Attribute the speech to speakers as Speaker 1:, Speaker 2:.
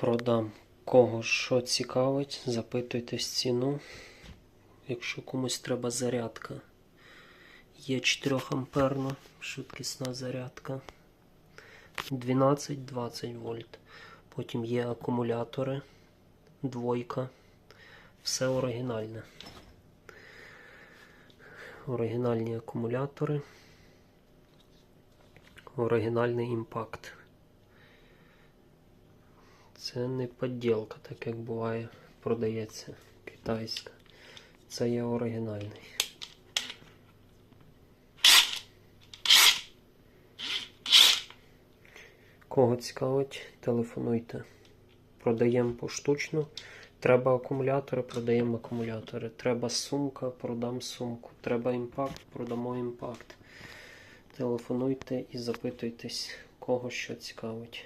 Speaker 1: Продам кого що цікавить, запитуйтесь ціну. Якщо комусь треба зарядка. Є 4 амперна швидкісна зарядка. 12-20 вольт. Потім є акумулятори, двойка. Все оригінальне. Оригінальні акумулятори. Оригінальний імпакт. Це не поділка, так як буває, продається китайська. Це є оригінальний. Кого цікавить, телефонуйте. Продаємо поштучно. Треба акумулятори, продаємо акумулятори. Треба сумка, продам сумку. Треба імпакт, продамо імпакт. Телефонуйте і запитуйтесь, кого що цікавить.